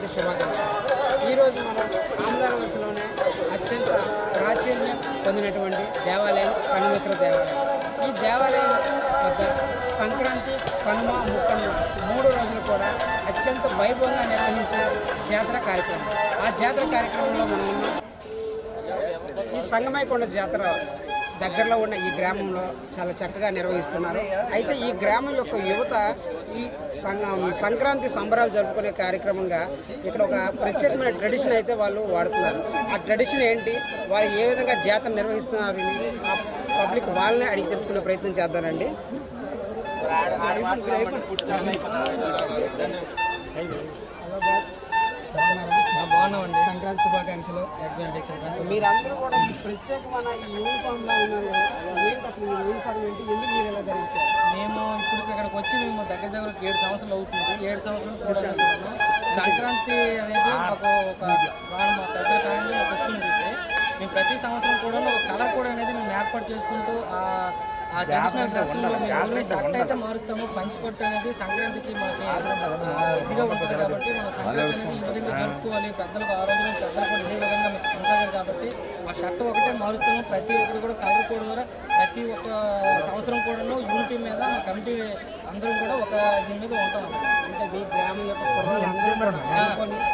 సంక్రాంతి శుభాకాంక్షలు. ఈరోజు మనం ఆంధ్ర వలసలోనే అత్యంత ప్రాచుర్యం పొందినటువంటి దేవాలయం సంగమేశ్వర దేవాలయం. ఈ దేవాలయం వద్ద సంక్రాంతి కనుమ ముక్కనుమ మూడు రోజులు కూడా అత్యంత వైభవంగా నిర్వహించిన జాతర కార్యక్రమం. ఆ జాతర కార్యక్రమంలో మనం ఉన్నాం ఈ సంగమైకొండ జాతర దగ్గరలో ఉన్న ఈ గ్రామంలో చాలా చక్కగా నిర్వహిస్తున్నారు. అయితే ఈ గ్రామం యొక్క యువత ఈ సంగ- సంక్రాంతి సంబరాలు జరుపుకునే కార్యక్రమంగా ఇక్కడ ఒక ప్రత్యేకమైన ట్రెడిషన్ అయితే వాళ్ళు వాడుతున్నారు. ఆ ట్రెడిషన్ ఏంటి? వాళ్ళు ఏ విధంగా జాతర నిర్వహిస్తున్నారు? ఆ పబ్లిక్ వాళ్ళనే అడిగి తెలుసుకునే ప్రయత్నం చేద్దానండి బాగున్నామండి. సంక్రాంతి శుభాకాంక్షలు. ఎటువంటి సంక్రాంతి మీరందరూ కూడా ఈ ప్రత్యేకమైన ఈ యూనిఫామ్లో ఉన్నారు కదా ఏంటి అసలు ఈ యూనిఫామ్ ఏంటి? ఎందుకు మీరు ఎలా ధరించారు? మేము ఇప్పుడు ఇక్కడికి వచ్చి మేము దగ్గర దగ్గర ఏడు సంవత్సరాలు అవుతుంది. ఏడు సంవత్సరాలు కూడా. సంక్రాంతి అనేది ఒక ఒక వారం మా పెద్దల కాలంలో వస్తుంది. మేము ప్రతి సంవత్సరం కూడా ఒక కలర్ కూడా అనేది మేము ఏర్పాటు చేసుకుంటూ ఆ ట్రెడిషనల్ డ్రెస్సుల్లో మేము ఓన్లీ షర్ట్ అయితే మారుస్తాము పంచి కొట్టు అనేది సంక్రాంతికి మాకు ఇదిగా ఉంటుంది కాబట్టి మన సంక్రాంతి అనేది ఈ విధంగా జరుపుకోవాలి. పెద్దలకు ఆ రోజున పెద్దలు కూడా ఇదే విధంగా ఉంటారు కాబట్టి ఆ షర్ట్ ఒకటే మారుస్తాము. ప్రతి ఒక్కరు కూడా కలర్ కోడ్ ద్వారా ప్రతి ఒక్క సంవత్సరం కూడాను యూనిటీ మీద మా కమిటీ అందరం కూడా ఒక దీని మీద ఉంటాం. అంటే మీ గ్రామం యొక్క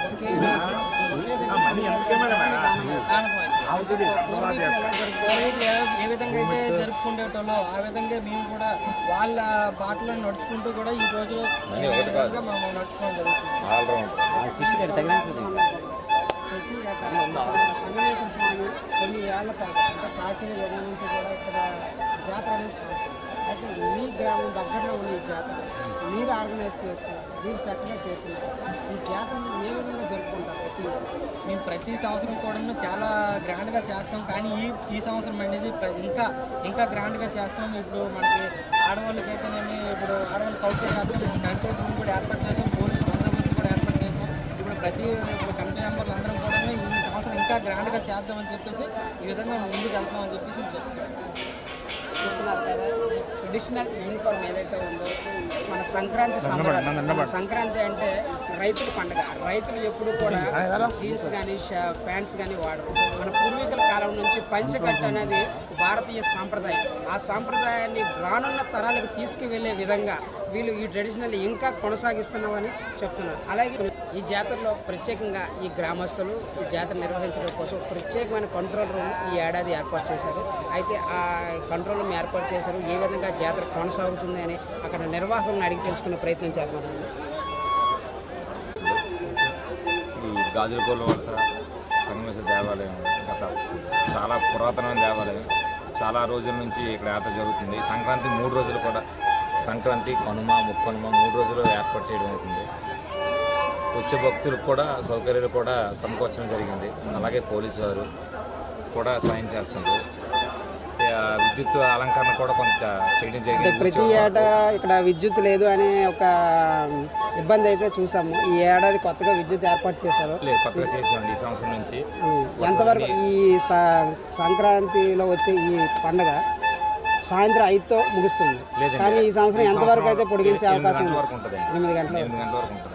ఒకే ఏ విధంగా అయితే జరుపుకునేటోళ్ళో ఆ విధంగా మేము కూడా వాళ్ళ బాటలో నడుచుకుంటూ కూడా ఈ రోజు మేము నడుచుకోవడం జరుగుతుంది. కొన్ని ప్రాచీన యుగం నుంచి కూడా ఇక్కడ జాతర అనేది అయితే మీ గ్రామం దగ్గరలో ఉన్న ఈ జాతర మీరు ఆర్గనైజ్ చేస్తున్నారు మీరు చక్కగా చేస్తున్నారు. ఈ జాతరను ఏ విధంగా జరుపుకుంటారు? ప్రతి? మేము ప్రతి సంవత్సరం కూడా చాలా గ్రాండ్గా చేస్తాం. కానీ ఈ ఈ సంవత్సరం అనేది ఇంకా ఇంకా గ్రాండ్గా చేస్తాం. ఇప్పుడు మనకి ఆడవాళ్ళకి అయితేనేమి ఇప్పుడు ఆడవాళ్ళ సౌకర్యార్థం మేము కంట్రోల్ రూమ్ కూడా ఏర్పాటు చేసాం పోలీస్ బందోబస్తు కూడా ఏర్పాటు చేసాం ఇప్పుడు ప్రతి ఇప్పుడు కమిటీ మెంబర్లు అందరం కూడా ఈ సంవత్సరం ఇంకా గ్రాండ్గా చేద్దామని చెప్పేసి ఈ విధంగా ముందుకు వెళ్తామని చెప్పేసి చెప్తాం చూస్తున్నారు కదా ట్రెడిషనల్ యూనిఫామ్ ఏదైతే ఉందో మన సంక్రాంతి సంబరాలు సంక్రాంతి అంటే రైతుల పండుగ. రైతులు ఎప్పుడు కూడా జీన్స్ కానీ ప్యాంట్స్ కానీ వాడరు. మన పూర్వీకుల కాలం నుంచి పంచకట్టు అనేది భారతీయ సాంప్రదాయం. ఆ సాంప్రదాయాన్ని రానున్న తరాలకు తీసుకువెళ్ళే విధంగా వీళ్ళు ఈ ట్రెడిషనల్ ఇంకా కొనసాగిస్తున్నామని చెప్తున్నారు. అలాగే ఈ జాతరలో ప్రత్యేకంగా ఈ గ్రామస్తులు ఈ జాతర నిర్వహించడం కోసం ప్రత్యేకమైన కంట్రోల్ రూమ్ ఈ ఏడాది ఏర్పాటు చేశారు. అయితే ఆ కంట్రోల్ రూమ్ ఏర్పాటు చేశారు. ఏ విధంగా జాతర కొనసాగుతుంది అని అక్కడ నిర్వాహకులను అడిగి తెలుసుకునే ప్రయత్నం చేద్దాం. ఈ గాజులకోళ్ళ వలస సంగమేశ్వర దేవాలయం గత చాలా పురాతనమైన దేవాలయం. చాలా రోజుల నుంచి ఇక్కడ యాత్ర జరుగుతుంది. సంక్రాంతి మూడు రోజులు కూడా సంక్రాంతి కనుమ ముక్కనుమ మూడు రోజులు ఏర్పాటు చేయడం అవుతుంది వచ్చే భక్తులకు కూడా సౌకర్యాలు కూడా సమకూర్చడం జరిగింది. అలాగే పోలీసు వారు కూడా సాయం చేస్తున్నారు. విద్యుత్ అలంకరణ కూడా కొంత చేయడం జరిగింది. ప్రతి ఏటా ఇక్కడ విద్యుత్ లేదు అనే ఒక ఇబ్బంది అయితే చూసాము. ఈ ఏడాది కొత్తగా విద్యుత్ ఏర్పాటు చేశారు. లేదు కొత్తగా చేసామండి ఈ సంవత్సరం నుంచి. ఎంతవరకు ఈ సంక్రాంతిలో వచ్చే ఈ పండగ సాయంత్రం ఐదుతో ముగుస్తుంది. కానీ ఈ సంవత్సరం ఎంతవరకు అయితే పొడిగించే అవకాశం ఎనిమిది గంటల వరకు. ఉంటుంది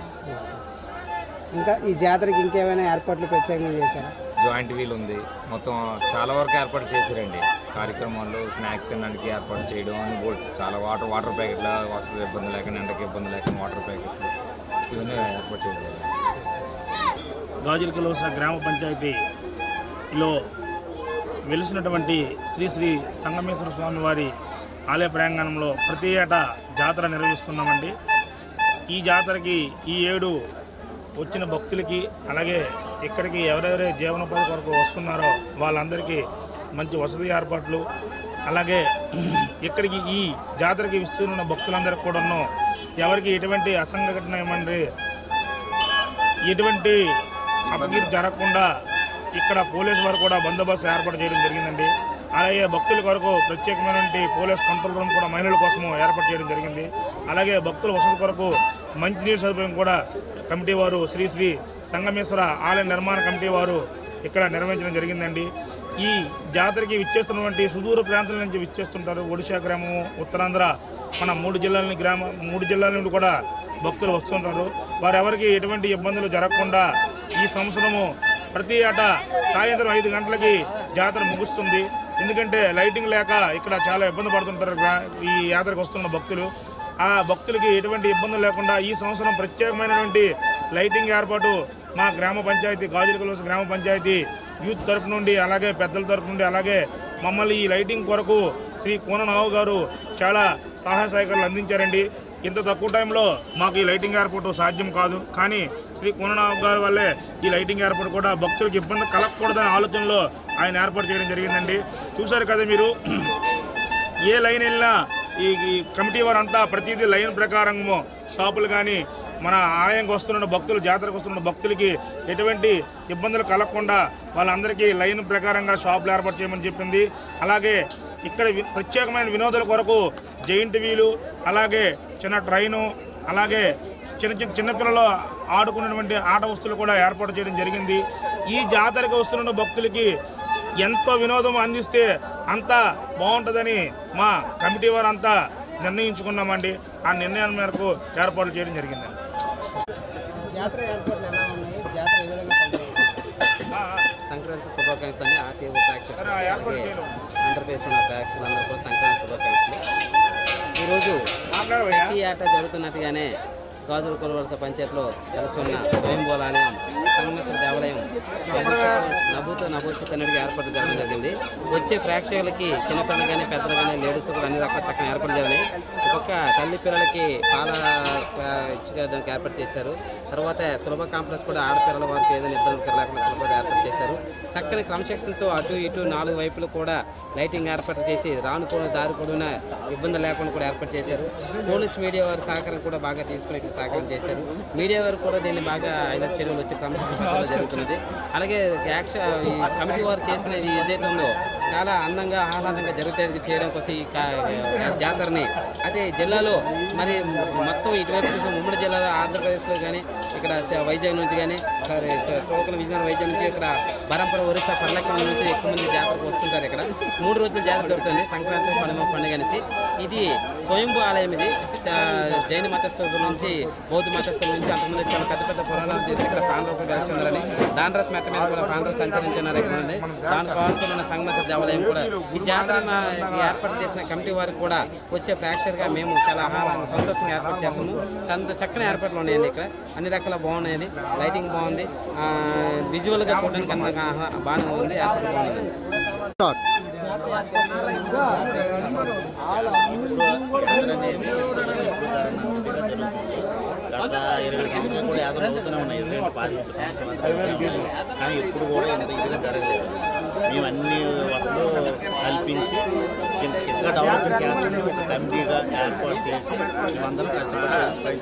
ఇంకా ఈ జాతరకి ఇంకేమైనా ఏర్పాట్లు ప్రత్యేకంగా చేశారు? జాయింట్ వీల్ ఉంది. మొత్తం చాలా వరకు ఏర్పాటు చేశారండి కార్యక్రమాల్లో స్నాక్స్ తినడానికి ఏర్పాటు చేయడం అని చాలా వాటర్ వాటర్ ప్యాకెట్ల వసతి ఇబ్బంది లేక ఎండకి ఇబ్బంది లేక వాటర్ ప్యాకెట్లు ఇవన్నీ ఏర్పాటు చేయడం గాజులకలోస గ్రామ పంచాయతీలో వెలిసినటువంటి శ్రీ శ్రీ సంగమేశ్వర స్వామి వారి ఆలయ ప్రాంగణంలో ప్రతి ఏటా జాతర నిర్వహిస్తున్నామండి. ఈ జాతరకి ఈ ఏడు వచ్చిన భక్తులకి అలాగే ఇక్కడికి ఎవరెవరే జీవనోపాధి కొరకు వస్తున్నారో వాళ్ళందరికీ మంచి వసతి ఏర్పాట్లు అలాగే ఇక్కడికి ఈ జాతరకి విస్తున్న భక్తులందరికీ కూడాను ఎవరికి ఎటువంటి అసంఘటన ఏమంటే ఎటువంటి అపకీర్తి జరగకుండా ఇక్కడ పోలీసు వారు కూడా బందోబస్తు ఏర్పాటు చేయడం జరిగిందండి. అలాగే భక్తుల కొరకు ప్రత్యేకమైనటువంటి పోలీస్ కంట్రోల్ రూమ్ కూడా మహిళల కోసము ఏర్పాటు చేయడం జరిగింది. అలాగే భక్తుల వసతి కొరకు మంచినీరు సదుపాయం కూడా కమిటీ వారు శ్రీ శ్రీ సంగమేశ్వర ఆలయ నిర్మాణ కమిటీ వారు ఇక్కడ నిర్వహించడం జరిగిందండి. ఈ జాతరకి విచ్చేస్తున్నటువంటి సుదూర ప్రాంతాల నుంచి విచ్చేస్తుంటారు. ఒడిశా గ్రామం ఉత్తరాంధ్ర మన మూడు జిల్లాలని గ్రామ మూడు జిల్లాల నుండి కూడా భక్తులు వస్తుంటారు. వారెవరికి ఎటువంటి ఇబ్బందులు జరగకుండా ఈ సంవత్సరము ప్రతి ఏటా సాయంత్రం ఐదు గంటలకి జాతర ముగుస్తుంది. ఎందుకంటే లైటింగ్ లేక ఇక్కడ చాలా ఇబ్బంది పడుతుంటారు గ్రా- ఈ యాత్రకు వస్తున్న భక్తులు. ఆ భక్తులకి ఎటువంటి ఇబ్బందులు లేకుండా ఈ సంవత్సరం ప్రత్యేకమైనటువంటి లైటింగ్ ఏర్పాటు మా గ్రామ పంచాయతీ గాజులకలవలస గ్రామ పంచాయతీ యూత్ తరపు నుండి అలాగే పెద్దల తరపు నుండి అలాగే మమ్మల్ని ఈ లైటింగ్ కొరకు శ్రీ కోననావు గారు చాలా సహాయ సహకారాలు అందించారండి. ఇంత తక్కువ టైంలో మాకు ఈ లైటింగ్ ఏర్పాటు సాధ్యం కాదు. కానీ శ్రీ కోననావు గారి వల్లే ఈ లైటింగ్ ఏర్పాటు కూడా భక్తులకు ఇబ్బంది కలగకూడదనే ఆలోచనలో ఆయన ఏర్పాటు చేయడం జరిగిందండి. చూశారు కదా మీరు ఏ లైన్ వెళ్ళినా ఈ కమిటీ వారంతా ప్రతిదీ లైన్ ప్రకారము షాపులు కానీ మన ఆలయంకి వస్తున్న భక్తులు జాతరకు వస్తున్న భక్తులకి ఎటువంటి ఇబ్బందులు కలగకుండా వాళ్ళందరికీ లైన్ ప్రకారంగా షాపులు ఏర్పాటు చేయమని చెప్పింది. అలాగే ఇక్కడ వి- ప్రత్యేకమైన వినోదాల కొరకు జైంట్ వీలు అలాగే చిన్న ట్రైను అలాగే చిన్న చిన్న చిన్నపిల్లలు ఆడుకున్నటువంటి ఆట వస్తువులు కూడా ఏర్పాటు చేయడం జరిగింది. ఈ జాతరకు వస్తున్న భక్తులకి ఎంతో వినోదం అందిస్తే అంత బాగుంటుందని మా కమిటీ వారంతా నిర్ణయించుకున్నామండి. ఆ నిర్ణయం మేరకు ఏర్పాట్లు చేయడం జరిగిందండి? సంక్రాంతి శుభాకాంక్షలు అండి ఆర్టీఓ ప్రేక్షకులు సరే, ఆ ఏర్పాటు అలాగే చేయను. ఆంధ్రప్రదేశ్ ఉన్న ప్రేక్షకులందరూ కూడా సంక్రాంతి శుభాకాంక్షలు. ఈరోజు ప్రతి ఏటా జరుగుతున్నట్టుగానే గాజుల కొలవలస పంచాయతీలో కలిసి ఉన్న స్వయంభూల ఆలయం సంగమేశ్వర దేవాలయం నభూతో నభూషితనుడికి ఏర్పాటు జరగడం జరిగింది. వచ్చే ప్రేక్షకులకి చిన్నపిల్లలు కానీ పెద్దలు కానీ లేడీస్ కూడా అన్ని రకాల చక్కగా ఏర్పాటు జరిగినాయి. ఒక్కొక్క తల్లి పిల్లలకి పాల ఇచ్చుకోవడానికి దానికి ఏర్పాటు చేశారు. తర్వాత సులభ కాంప్లెక్స్ కూడా ఆడపిల్లల వారికి ఏదైనా ఇబ్బంది లేకుండా సులభంగా ఏర్పాటు చేశారు. చక్కని క్రమశిక్షణతో అటు ఇటు నాలుగు వైపులు కూడా లైటింగ్ ఏర్పాటు చేసి రానుకోని దారి కూడా ఇబ్బంది లేకుండా కూడా ఏర్పాటు చేశారు. పోలీస్ మీడియా వారి సహకారం కూడా బాగా తీసుకునే సహకారం చేశారు. మీడియా వారు కూడా దీన్ని బాగా ఆయన చర్యలు వచ్చి క్రమశిక్షణ జరుగుతున్నది. అలాగే యాక్షన్ ఈ కమిటీ వారు చేసిన ఏదైతే ఉందో చాలా అందంగా ఆహ్లాదంగా జరుగుతాయి చేయడం కోసం ఈ జాతరని అదే జిల్లాలో మరి మొత్తం ఇటువైపు చూసిన ఉమ్మడి జిల్లాలో ఆంధ్రప్రదేశ్లో కానీ ఇక్కడ వైజాగ్ నుంచి కానీ సారీ స- శ్రీకాకుళం విజయనగరం వైద్యం నుంచి ఇక్కడ బరంపర ఒరిస్సా పర్లకం నుంచి ఎక్కువ మంది జాతరకు వస్తుంటారు ఇక్కడ. మూడు రోజులు జాతర జరుగుతుంది. సంక్రాంతి పండుగ పండుగ అనేసి. ఇది స్వయంభూ ఆలయం ఇది. జైన మతస్థుల నుంచి బౌద్ధ మతస్థుల నుంచి అంతకుముందు చాలా పెద్ద పెద్ద పురాణాలు చేసి ఇక్కడ ప్రాంతంలో కలిసి ఉన్నారని దానరస్ మెట్ట మీద కూడా ప్రాంతం సంచరించున్నారు ఇక్కడ ఉంది. దాని పాల్గొన్న సంగమేశ దేవాలయం కూడా. ఈ జాతర ఏర్పాటు చేసిన కమిటీ వారికి కూడా వచ్చే ప్రేక్షకులుగా మేము చాలా ఆహారాన్ని సంతోషంగా ఏర్పాటు చేస్తాము చాలా చక్కని ఏర్పాట్లు ఉన్నాయండి ఇక్కడ. అన్ని రకాల బాగున్నాయి లైటింగ్ బాగుంది. ఆ, విజువల్గా చూడడానికి అంత బాగానే ఉంది. గత ఇరవై సంవత్సరాలు కూడా యాత్ర అవుతూనే ఉన్నాయి. ఎందుకంటే పాతి సంవత్సరాలు కానీ ఇప్పుడు కూడా ఇంత ఇదిగా జరగలేదు. మేము అన్ని వసతులు కల్పించి ఇంత ఇంకా డెవలపింగ్ చేస్తాము ఒక కమిటీగా ఏర్పాటు చేసి మేమందరం కష్టపడి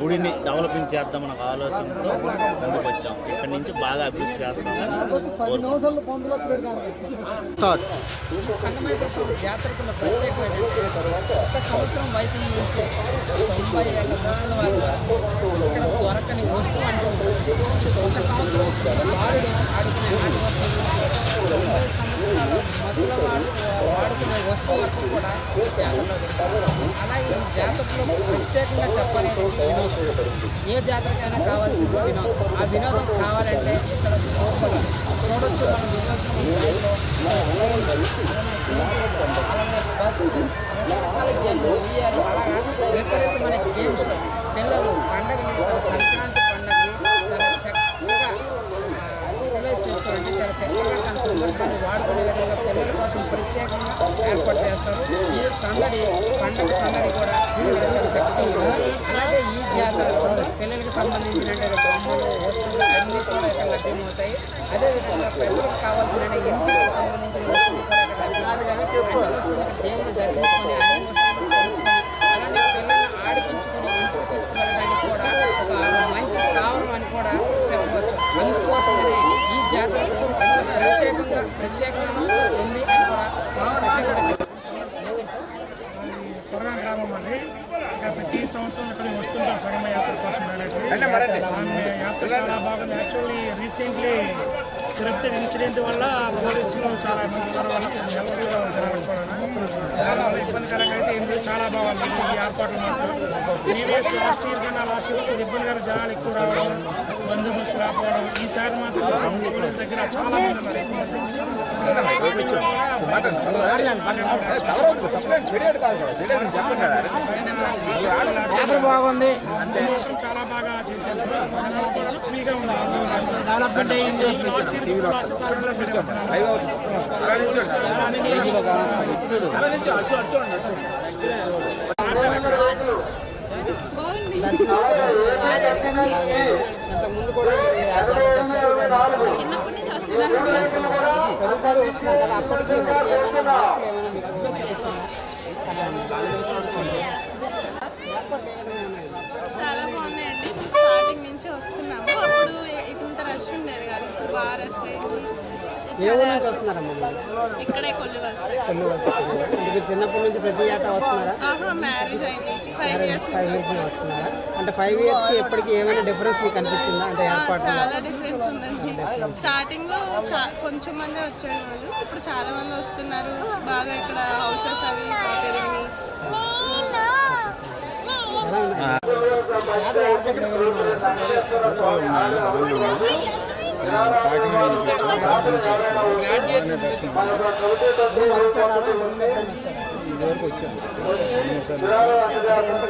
గుడిని డెవలపింగ్ చేద్దామన్న ఆలోచనతో ముందుకు వచ్చాం ఇక్కడి నుంచి బాగా అభివృద్ధి చేస్తామని కోరుకుంటున్నాం ఈ సంగమేశ్వర స్వామి జాతరకు ఉన్న ప్రత్యేకమైన ఒక సంవత్సరం వయసు నుంచి తొంభై ఏళ్ళ ముసలి వారి ఇక్కడ దొరకని వస్తువు అంటూ. ఒక సంవత్సరం ఆడుకునే ఈ జాతరలో ప్రత్యేకంగా చెప్పలేదు వినోదం. ఏ జాతరకైనా కావాల్సిన వినోదం. ఆ వినోదం కావాలంటే ఇక్కడ లోపల చూడొచ్చు మనం వినోదం అలాగే బస్సు అలాగా విపరీతమైన గేమ్స్ పిల్లలు పండగని సంక్రాంతి చక్కగా తన సందర్భాన్ని వాడుకునే విధంగా పిల్లల కోసం ప్రత్యేకంగా ఏర్పాటు చేస్తారు ఈ సందడి పండుగ సందడి కూడా ఇక్కడ చాలా చక్కగా ఉంటుంది అలాగే ఈ జాతర పిల్లలకు సంబంధించినటువంటి బొమ్మలు వస్తువులు అన్నీ కూడా ఇక్కడ లభ్యమవుతాయి అదేవిధంగా పెద్దలకు కావాల్సిన ఇంటికి సంబంధించిన వస్తువులు కూడా ఇక్కడ లభ్యమవుతాయి అన్ని దేవుని దర్శించుకుని అన్ని వస్తువులు అలానే పిల్లల్ని ఆడిపించుకొని ఇంటికి తీసుకువెళ్ళడానికి కూడా ఒక మంచి స్థావరం అని కూడా చెప్పవచ్చు అందుకోసమని ప్రత్యేకంగా ఉంది అని కూడా మనం ప్రత్యేకంగా చెప్పవచ్చు కొరగా గ్రామం అది. ఇక్కడ ప్రతి సంవత్సరం ఇక్కడ వస్తుంటాం సంగమ యాత్ర కోసం ఆమె యాత్ర చాలా బాగుంది. యాక్చువల్లీ రీసెంట్లీ తిరుపతి ఇన్సిడెంట్ వల్ల పోలీసులు చాలా ఉన్నారు వల్ల కొంచెం హెల్ప్ఫుల్గా జనాలకు కూడా దానివల్ల ఇబ్బందికరంగా అయితే ఏం చాలా బాగుంది ఈ ఏర్పాట్లు మాత్రం. ప్రీవియస్ లాస్ట్ ఇయర్ కన్నా లాస్ట్ ఇయర్ ఇబ్బందికర జనాలు ఎక్కువ రావడం బందోబస్తు రాకపోవడం ఈసారి మాత్రం దగ్గర చాలా మంది బాగుంది. చాలా బాగా చేశారు. ఫ్రీగా ఉన్నారు. డెవలప్మెంట్ వచ్చి చాలా కూడా చిన్నప్పటి నుంచి ప్రతిసారి వస్తున్నారు కదా అప్పటికి ఏమైనా మార్పులు ఏమైనా మీకు చాలా బాగున్నాయండి స్టార్టింగ్ నుంచి వస్తున్నాము. అప్పుడు ఇంత రష్ ఉండేది కాదు. ఇప్పుడు బాగా రష్ అయింది. ఏ ఊరు నుంచి వస్తున్నారమ్మా? ఇక్కడే అంటే మీరు చిన్నప్పటి నుంచి ప్రతి ఏటా వస్తున్నారా? ఆహా మ్యారేజ్ అయింది ఫైవ్ ఇయర్స్ ఫైవ్ ఇయర్స్ నుంచి వస్తున్నారా? అంటే ఫైవ్ ఇయర్స్కి ఎప్పటికి ఏమైనా డిఫరెన్స్ మీకు అనిపించిందా? అంటే ఏర్పాటు చాలా డిఫరెన్స్ ఉందండి. స్టార్టింగ్లో కొంచెం మంది వచ్చారు వాళ్ళు. ఇప్పుడు చాలా మంది వస్తున్నారు. బాగా ఇక్కడ హౌసెస్ అవి పెరిగినాయి. ఉన్నాయి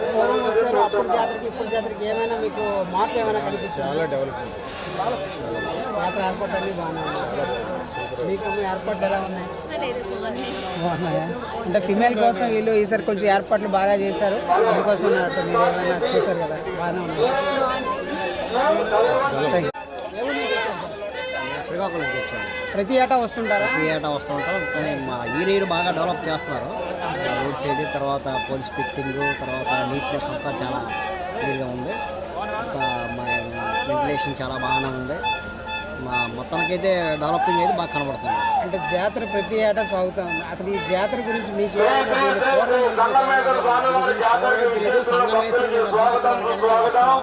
పూర్వం వచ్చారు అప్పుడు జాతరకి ఇప్పుడు జాతరకి ఏమైనా మీకు మార్పు ఏమైనా కనిపించింది చాలా డెవలప్మెంట్ యాత్ర ఏర్పాటు అన్ని బాగానే ఉన్నాయి మీకు మీ ఏర్పాట్లు ఎలా ఉన్నాయి బాగున్నాయా అంటే ఫిమేల్ కోసం వీళ్ళు ఈసారి కొంచెం ఏర్పాట్లు బాగా చేశారు. అందుకోసం మీరు ఏమైనా చూశారు కదా? బాగానే ఉన్నాయి. Thank you. శ్రీకాకుళం నుంచి వచ్చాను. ప్రతి ఏటా వస్తుంటారా? ఈ ఏటా వస్తూ ఉంటాం. కానీ మా ఈ ఇయర్ బాగా డెవలప్ చేస్తున్నారు. రోడ్ సైడ్ తర్వాత పోలీస్ పిక్టింగ్ తర్వాత నీట్నెస్ అంతా చాలా క్లియర్గా ఉంది. ఇంకా మా వెంటిలేషన్ చాలా బాగానే ఉంది. మా మొత్తానికైతే డెవలపింగ్ అయితే బాగా కనబడుతుంది. అంటే జాతర ప్రతి ఏటా సాగుతా ఉంది. అసలు ఈ జాతర గురించి మీకు తెలియదు?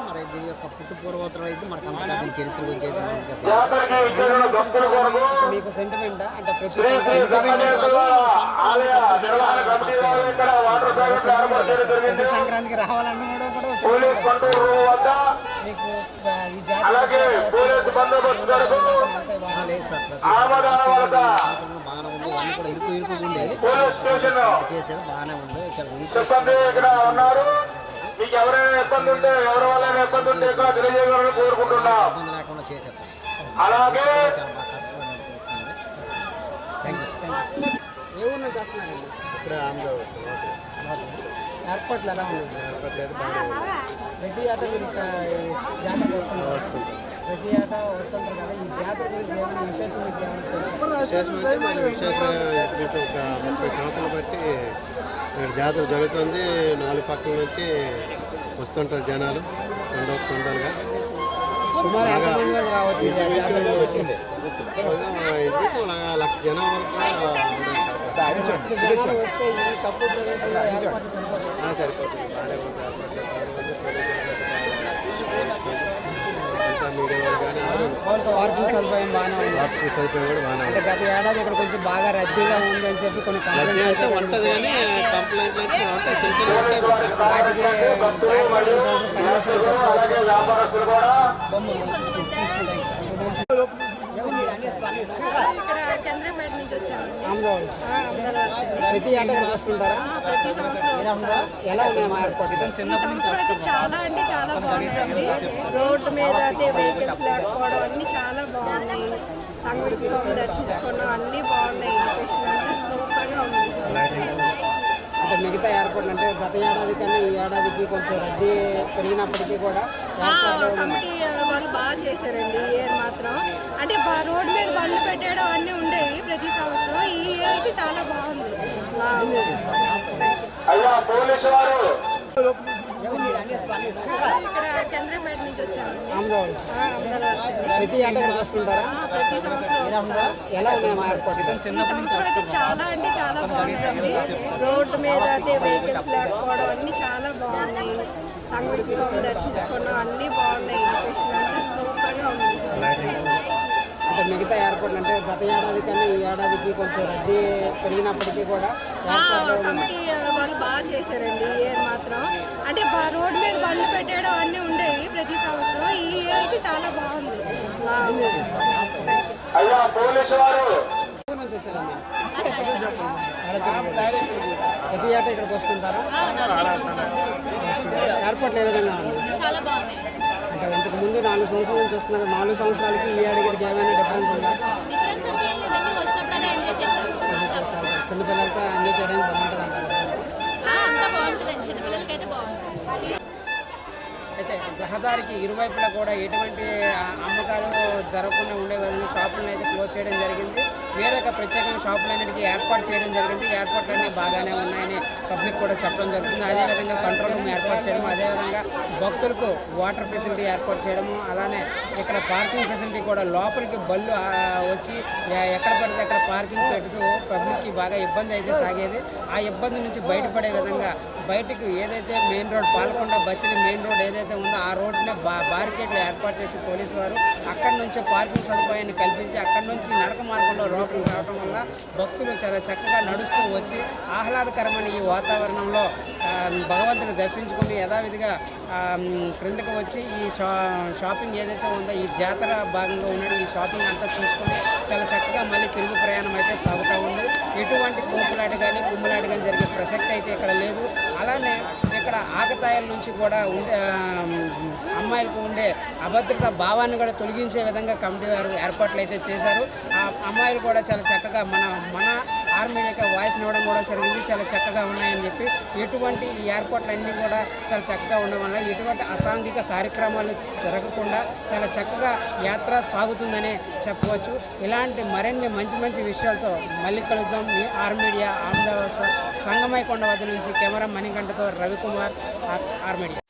మరి యొక్క పుట్టు పూర్వోత్తరం అయితే మనకు అంతగా దీని చరిత్ర గురించి. మీకు సెంటిమెంటా అంటే ప్రతి. ప్రతి సంక్రాంతికి రావాలన్నా కూడా. మీకు ఈ జాతర ఆ, లేదు సార్ బాగానే ఉంది అన్ని కూడా ఇరుకు చేశారు బాగానే ఉంది ఇక్కడ మీకు ఎవరైనా ఇబ్బంది ఉంటే ఎవరి వల్ల ఇబ్బంది ఉంటే ఎక్కువ తెలియజేయాలని కోరుకుంటున్నాం. అలాగే థ్యాంక్ యూ ఏర్పాట్లు ఎలా ఉంది. ప్రతి ఏటా మీరు ప్రతి ఏటా వస్తుంటారు కదా ఈ జాతర గురించి ఏమైనా విశేషం మీకు ఏమైనా తెలుసా? విశేషం అంటే ఒక ముప్పై సంవత్సరాలు బట్టి ఇక్కడ జాతర జరుగుతుంది. నాలుగు పక్కల నుంచి వస్తుంటారు జనాలు సందోస్తుంటారుగా సుమారు ఎంతమంది వరకు రావచ్చు ఈ జాతరకి వచ్చింది. లక్ష జనం వరకు జనాలు వస్తే ఈ తక్కువ ప్రదేశంలో ఏర్పాట్లు సరిపోతాయి ఆ, సరిపోతుంది బాగానే ఉంది అంతా మీడియా వాళ్ళు కానీ అందరూ పార్కింగ్ సదుపాయం బాగానే ఉంది. వాటర్ సదుపాయం కూడా బాగానే అంటే గత ఏడాది ఇక్కడ కొంచెం బాగా రద్దీగా ఉంది అని చెప్పి కొన్ని కంప్లైంట్స్ అయితే ఉంటుంది కానీ కంప్లైంట్లు అయితే ఉంటాయి చిన్న ఉంటాయి. వాటికి పనిచేసిన ఇక్కడ చంద్రపేట నుంచి వచ్చాము. ఆమదావాల్సి ప్రతి ఏటా ఇక్కడ వస్తుంటారా? ప్రతి సంవత్సరం ఎలా ఉన్నాయి మా ఏర్పాట్లు? ఈ సంవత్సరం అయితే చాలా అంటే చాలా బాగున్నాయండి. రోడ్డు మీద అయితే వెహికల్స్ లేకపోవడం అన్ని చాలా బాగున్నాయి. స్వామి దర్శించుకోవడం అన్ని బాగున్నాయి. లొకేషన్ అంతా సూపర్గా ఉంది. అంటే మిగతా ఏర్పాట్లు అంటే గత ఏడాది కన్నా ఈ ఏడాదికి కొంచెం రద్దీ పెరిగినప్పటికీ కూడా ఆ, ఏర్పాట్లు కమిటీ వాళ్ళు బాగా చేశారండి ఈ ఇయర్ మాత్రం. అంటే బా- రోడ్ మీద బళ్ళు పెట్టడం అన్నీ ఉండేవి ప్రతి సంవత్సరం. ఈ ఇయర్ అయితే చాలా బాగుంది. బాగుంది. అయ్యా పోలీసు వారు! ఇక్కడ చంద్రపేట నుంచి నుంచి. ప్రతి సంవత్సరం ఎలా ఉన్నాయి మా ఏర్పాటు ఈ సంవత్సరం అయితే చాలా బాగున్నాయండి రోడ్డు మీద అయితే వెహికల్స్ లేకపోవడం అన్ని చాలా బాగున్నాయి. సంగతి స్వామి దర్శించుకోవడం అన్ని బాగున్నాయి. లొకేషన్ అంతా సూపర్గా ఉంది. అంటే మిగతా ఏర్పాట్లు అంటే గత ఏడాది కన్నా ఈ ఏడాదికి కొంచెం రద్దీ పెరిగినప్పటికీ కూడా ఆ, కమిటీ వాళ్ళు బాగా చేశారండి. ఈ ఇయర్ మాత్రం. అంటే బా- రోడ్డు మీద బళ్ళు పెట్టడం అన్నీ ఉండేవి ప్రతి సంవత్సరం. ఈ ఇయర్ అయితే చాలా బాగుంది. బాగుంది అయ్యా పోలీసు వారు! ఊరు నుంచి వచ్చారమ్మా ప్రతి ఏటా ఇక్కడికి వస్తుంటారు? ఏర్పాట్లు ఏ విధంగా ఉంది? అంటే ఇంతకు ముందు నాలుగు సంవత్సరాల నుంచి వస్తున్నారు. నాలుగు సంవత్సరాలకి ఈ ఏడాదికి ఏమైనా డిఫరెన్స్ ఉందా? చిన్నపిల్లలతో ఎంజాయ్ చేయడానికి బాగుంటుంది. అంటారు అయితే రహదారికి ఇరువైపులా కూడా ఎటువంటి అమ్మకాలు జరగకుండా ఉండే విధంగా షాపులను అయితే క్లోజ్ చేయడం జరిగింది. వేరొక ప్రత్యేకమైన అనేటికి ఏర్పాటు చేయడం జరిగింది. ఏర్పాట్లన్నీ బాగానే ఉన్నాయని పబ్లిక్ కూడా చెప్పడం జరుగుతుంది. అదేవిధంగా కంట్రోల్ రూమ్ ఏర్పాటు చేయడము అదేవిధంగా భక్తులకు వాటర్ ఫెసిలిటీ ఏర్పాటు చేయడము అలానే ఇక్కడ పార్కింగ్ ఫెసిలిటీ కూడా లోపలికి బళ్ళు వచ్చి ఎక్కడ పడితే అక్కడ పార్కింగ్ పెడుతూ పబ్లిక్కి బాగా ఇబ్బంది అయితే సాగేది. ఆ ఇబ్బంది నుంచి బయటపడే విధంగా బయటకు ఏదైతే main road Palkonda Batili main road ఏదైతే ఉందో ఆ రోడ్డునే బా బారికేడ్లు ఏర్పాటు చేసి పోలీసు వారు అక్కడి నుంచి పార్కింగ్ సదుపాయాన్ని కల్పించి అక్కడి నుంచి నడక మార్గంలో రోడ్లు రావడం వల్ల భక్తులు చాలా చక్కగా నడుస్తూ వచ్చి ఆహ్లాదకరమైన ఈ వాతావరణంలో భగవంతుని దర్శించుకుని యథావిధిగా క్రిందకు వచ్చి ఈ షా షాపింగ్ ఏదైతే ఉందో ఈ జాతర భాగంగా ఉన్న ఈ షాపింగ్ అంతా చూసుకొని చాలా చక్కగా మళ్ళీ తిరుగు ప్రయాణం అయితే సాగుతూ ఉంది. ఎటువంటి కోపులాట కానీ గుమ్మలాట కానీ జరిగే ప్రసక్తి అయితే ఇక్కడ లేదు. అలానే ఇక్కడ ఆకతాయిల నుంచి కూడా ఉండే అమ్మాయిలకు ఉండే అభద్రత భావాన్ని కూడా తొలగించే విధంగా కమిటీ వారు ఏర్పాట్లు అయితే చేశారు. ఆ అమ్మాయిలు కూడా చాలా చక్కగా మన మన ఆర్మీ యొక్క వాయిస్ ఇవ్వడం కూడా జరిగింది. చాలా చక్కగా ఉన్నాయని చెప్పి ఎటువంటి ఈ ఏర్పాట్లన్నీ కూడా చాలా చక్కగా ఉండడం వల్ల ఎటువంటి అసాంఘిక కార్యక్రమాలు జరగకుండా చాలా చక్కగా యాత్ర సాగుతుందని చెప్పవచ్చు. ఇలాంటి మరిన్ని మంచి మంచి విషయాలతో మళ్ళీ కలుద్దాం. మీ ఆర్ మీడియా అహ్మదాబాద్ సంగమైకొండ వద్ద నుంచి camera మణికంఠతో Ravikumar R media R media.